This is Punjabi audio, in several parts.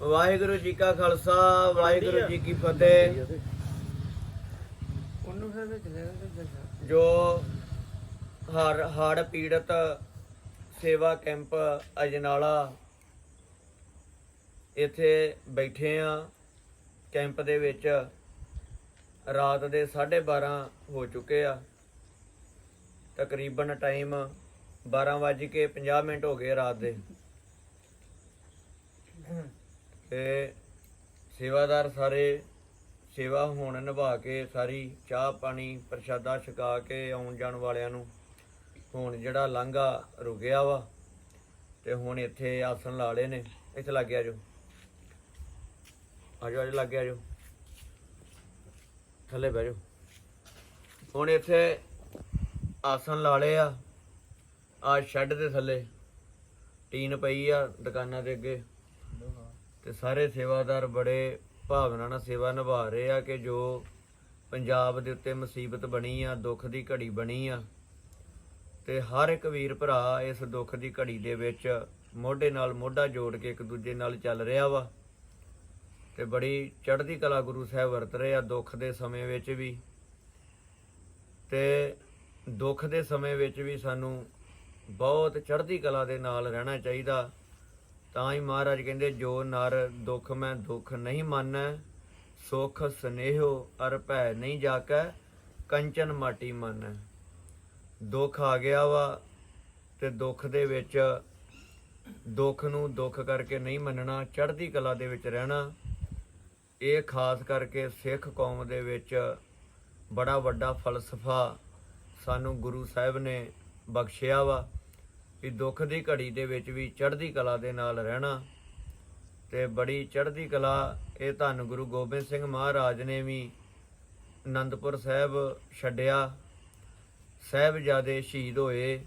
ਵਾਹਿਗੁਰੂ ਜੀ ਕਾ ਖਾਲਸਾ ਵਾਹਿਗੁਰੂ ਜੀ ਕੀ ਫਤਿਹ। ਜੋ ਹੜ ਹੜ ਪੀੜਤ ਸੇਵਾ ਕੈਂਪ ਅਜਨਾਲਾ ਇੱਥੇ ਬੈਠੇ ਆ ਕੈਂਪ ਦੇ ਵਿੱਚ ਰਾਤ ਦੇ 12:30 ਹੋ ਚੁੱਕੇ ਆ। ਤਕਰੀਬਨ ਟਾਈਮ 12:50 ਮਿੰਟ ਹੋ ਗਏ ਰਾਤ ਦੇ। ਤੇ ਸੇਵਾਦਾਰ ਸਾਰੇ ਸੇਵਾ ਹੁਣ ਨਿਭਾ ਕੇ ਸਾਰੀ ਚਾਹ ਪਾਣੀ ਪ੍ਰਸ਼ਾਦਾ ਛਕਾ ਕੇ ਆਉਣ ਜਾਣ ਵਾਲਿਆਂ ਨੂੰ ਹੁਣ ਜਿਹੜਾ ਲਾਂਘਾ ਰੁਕਿਆ ਵਾ ਤੇ ਹੁਣ ਇੱਥੇ ਆਸਣ ਲਾ ਲਏ ਨੇ। ਇੱਥੇ ਲੱਗ ਗਿਆ ਜੋ। ਆਜੋ ਆਜੋ ਲੱਗ ਗਿਆ ਜੋ। ਥੱਲੇ ਬਹਿ ਜਾਓ। ਹੁਣ ਇੱਥੇ ਆਸਨ ਲਾ ਲਏ ਆ। ਆ ਸ਼ੈੱਡ ਦੇ ਥੱਲੇ। ਟੀਨ ਪਈ ਆ ਦੁਕਾਨਾਂ ਦੇ ਅੱਗੇ। ਤੇ ਸਾਰੇ ਸੇਵਾਦਾਰ ਬੜੇ ਭਾਵਨਾ ਨਾਲ ਸੇਵਾ ਨਿਭਾ ਰਹੇ ਆ ਕਿ ਜੋ ਪੰਜਾਬ ਦੇ ਉੱਤੇ ਮੁਸੀਬਤ ਬਣੀ ਆ, ਦੁੱਖ ਦੀ ਘੜੀ ਬਣੀ ਆ। ਤੇ ਹਰ ਇੱਕ ਵੀਰ ਭਰਾ ਇਸ ਦੁੱਖ ਦੀ ਘੜੀ ਦੇ ਵਿੱਚ ਮੋਢੇ ਨਾਲ ਮੋਢਾ ਜੋੜ ਕੇ ਇੱਕ ਦੂਜੇ ਨਾਲ ਚੱਲ ਰਿਹਾ ਵਾ। ਤੇ ਬੜੀ ਚੜ੍ਹਦੀ ਕਲਾ ਗੁਰੂ ਸਾਹਿਬ ਵਰਤ ਰਹੇ ਆ ਦੁੱਖ ਦੇ ਸਮੇਂ ਵਿੱਚ ਵੀ। ਤੇ ਦੁੱਖ ਦੇ ਸਮੇਂ ਵਿੱਚ ਵੀ ਸਾਨੂੰ ਬਹੁਤ ਚੜ੍ਹਦੀ ਕਲਾ ਦੇ ਨਾਲ ਰਹਿਣਾ ਚਾਹੀਦਾ। ਤਾਂ ਹੀ ਮਹਾਰਾਜ ਕਹਿੰਦੇ, ਜੋ ਨਰ ਦੁੱਖ ਮੈਂ ਦੁੱਖ ਨਹੀਂ ਮੰਨੈ, ਸੁਖ ਸਨੇਹੋ ਅਰ ਭੈ ਨਹੀਂ ਜਾਕੈ, ਕੰਚਨ ਮਾਟੀ ਮੰਨੈ। ਦੁੱਖ ਆ ਗਿਆ ਵਾ ਤੇ ਦੁੱਖ ਦੇ ਵਿੱਚ ਦੁੱਖ ਨੂੰ ਦੁੱਖ ਕਰਕੇ ਨਹੀਂ ਮੰਨਣਾ, ਚੜ੍ਹਦੀ ਕਲਾ ਦੇ ਵਿੱਚ ਰਹਿਣਾ। ਇਹ ਖਾਸ ਕਰਕੇ ਸਿੱਖ ਕੌਮ ਦੇ ਵਿੱਚ ਬੜਾ ਵੱਡਾ ਫਲਸਫਾ ਸਾਨੂੰ ਗੁਰੂ ਸਾਹਿਬ ਨੇ ਬਖਸ਼ਿਆ ਵਾ ਵੀ ਦੁੱਖ ਦੀ ਘੜੀ ਦੇ ਵਿੱਚ ਵੀ ਚੜ੍ਹਦੀ ਕਲਾ ਦੇ ਨਾਲ ਰਹਿਣਾ ਤੇ ਬੜੀ ਚੜ੍ਹਦੀ ਕਲਾ ਇਹ ਧੰਨ ਗੁਰੂ ਗੋਬਿੰਦ ਸਿੰਘ ਮਹਾਰਾਜ ਨੇ ਵੀ ਅਨੰਦਪੁਰ ਸਾਹਿਬ ਛੱਡਿਆ। ਸਾਹਿਬਜ਼ਾਦੇ ਸ਼ਹੀਦ ਹੋਏ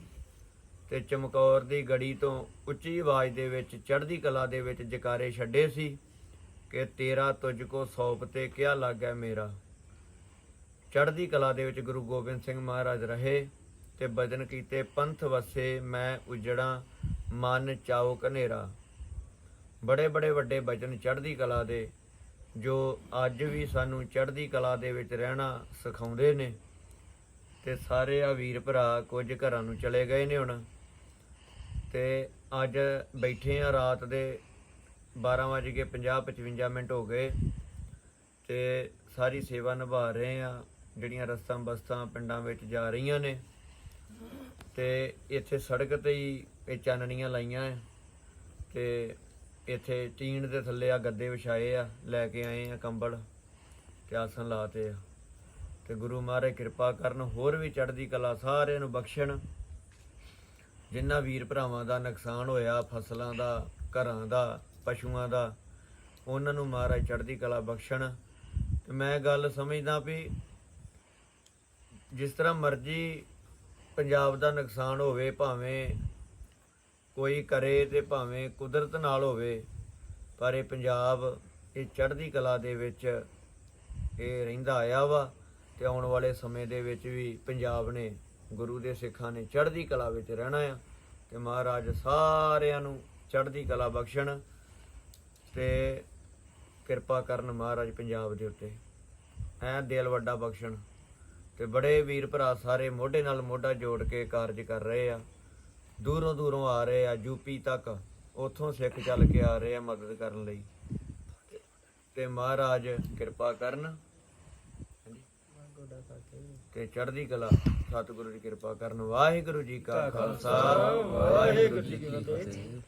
ਤੇ ਚਮਕੌਰ ਦੀ ਗੜੀ ਤੋਂ ਉੱਚੀ ਆਵਾਜ਼ ਦੇ ਵਿੱਚ ਚੜ੍ਹਦੀ ਕਲਾ ਦੇ ਵਿੱਚ ਜਕਾਰੇ ਛੱਡੇ ਸੀ। ਕਿ ਤੇਰਾ ਤੁਝ ਕੋ ਸੌਪ ਤੇ ਕਿਆ ਲੱਗਾ ਮੇਰਾ? ਚੜ੍ਹਦੀ ਕਲਾ ਦੇ ਵਿੱਚ ਗੁਰੂ ਗੋਬਿੰਦ ਸਿੰਘ ਮਹਾਰਾਜ ਰਹੇ ਤੇ ਬਦਨ ਕੀਤੇ ਪੰਥ ਵਸੇ ਮੈਂ ਉਜੜਾ ਮਨ ਚਾਉ ਕਨੇਰਾ ਬੜੇ ਬੜੇ ਵੱਡੇ ਬਚਨ ਚੜ੍ਹਦੀ ਕਲਾ ਦੇ, ਜੋ ਅੱਜ ਵੀ ਸਾਨੂੰ ਚੜ੍ਹਦੀ ਕਲਾ ਦੇ ਵਿੱਚ ਰਹਿਣਾ ਸਿਖਾਉਂਦੇ ਨੇ ਤੇ ਸਾਰੇ ਆ ਵੀਰ ਭਰਾ ਕੁਝ ਘਰਾਂ ਨੂੰ ਚਲੇ ਗਏ ਨੇ ਹੁਣ। ਤੇ ਅੱਜ ਬੈਠੇ ਆ ਰਾਤ ਦੇ 12:50 55 ਮਿੰਟ ਹੋ ਗਏ ਤੇ ਸਾਰੀ ਸੇਵਾ ਨਿਭਾ ਰਹੇ ਆ ਜਿਹੜੀਆਂ ਰਸਤਾਂ ਬਸਤਾਂ ਪਿੰਡਾਂ ਵਿੱਚ ਜਾ ਰਹੀਆਂ ਨੇ ਤੇ ਇੱਥੇ ਸੜਕ ਤੇ ਹੀ ਇਹ ਚਾਨਣੀਆਂ ਲਾਈਆਂ ਐ ਤੇ ਇੱਥੇ ਟੀਨ ਦੇ ਥੱਲੇ ਆ ਗੱਦੇ ਵਿਛਾਏ ਆ, ਲੈ ਕੇ ਆਏ ਆ ਕੰਬਲ ਤੇ ਆਸਣ ਲਾਤੇ ਆ। ਤੇ ਗੁਰੂ ਮਹਾਰਾਜ ਕਿਰਪਾ ਕਰਨ, ਹੋਰ ਵੀ ਚੜ੍ਹਦੀ ਕਲਾ ਸਾਰਿਆਂ ਨੂੰ ਬਖਸ਼ਣ। ਜਿਨ੍ਹਾਂ ਵੀਰ ਭਰਾਵਾਂ ਦਾ ਨੁਕਸਾਨ ਹੋਇਆ, ਫਸਲਾਂ ਦਾ, ਘਰਾਂ ਦਾ ਪਸ਼ੂਆਂ ਦਾ, ਉਹਨਾਂ ਨੂੰ ਮਹਾਰਾਜ ਚੜ੍ਹਦੀ ਕਲਾ ਬਖਸ਼ਣ। ਤੇ ਮੈਂ ਗੱਲ ਸਮਝਦਾ ਵੀ ਜਿਸ ਤਰ੍ਹਾਂ ਮਰਜ਼ੀ ਪੰਜਾਬ ਦਾ ਨੁਕਸਾਨ ਹੋਵੇ, ਭਾਵੇਂ ਕੋਈ ਕਰੇ ਤੇ ਭਾਵੇਂ ਕੁਦਰਤ ਨਾਲ ਹੋਵੇ, ਪਰ ਇਹ ਪੰਜਾਬ, ਇਹ ਚੜ੍ਹਦੀ ਕਲਾ ਦੇ ਵਿੱਚ ਇਹ ਰਹਿੰਦਾ ਆਇਆ ਵਾ ਤੇ ਆਉਣ ਵਾਲੇ ਸਮੇਂ ਦੇ ਵਿੱਚ ਵੀ ਪੰਜਾਬ ਨੇ, ਗੁਰੂ ਦੇ ਸਿੱਖਾਂ ਨੇ ਚੜ੍ਹਦੀ ਕਲਾ ਵਿੱਚ ਰਹਿਣਾ ਆ। ਤੇ ਮਹਾਰਾਜ ਸਾਰਿਆਂ ਨੂੰ ਚੜ੍ਹਦੀ ਕਲਾ ਬਖਸ਼ਣ। ਤੇ ਕਿਰਪਾ ਕਰਨ ਮਹਾਰਾਜ ਪੰਜਾਬ ਦੇ ਉੱਤੇ। ਐ ਦਿਲ ਵੱਡਾ ਬਖਸ਼ਣ। ਤੇ ਬੜੇ ਵੀਰ ਭਰਾ ਸਾਰੇ ਮੋਢੇ ਨਾਲ ਮੋਢਾ ਜੋੜ ਕੇ ਕਾਰਜ ਕਰ ਰਹੇ ਆ। ਦੂਰੋਂ ਦੂਰੋਂ ਆ ਰਹੇ ਆ ਯੂਪੀ ਤੱਕ। ਉਥੋਂ ਸਿੱਖ ਚੱਲ ਕੇ ਆ ਰਹੇ ਆ ਮਦਦ ਕਰਨ ਲਈ। ਤੇ- ਮਹਾਰਾਜ ਕਿਰਪਾ ਕਰਨ। ਤੇ ਚੜ੍ਹਦੀ ਕਲਾ, ਸਤਿਗੁਰੂ ਦੀ ਕਿਰਪਾ ਕਰਨ। ਵਾਹਿਗੁਰੂ ਜੀ ਕਾ ਖਾਲਸਾ, ਵਾਹਿਗੁਰੂ ਜੀ ਕੀ ਫਤਿਹ।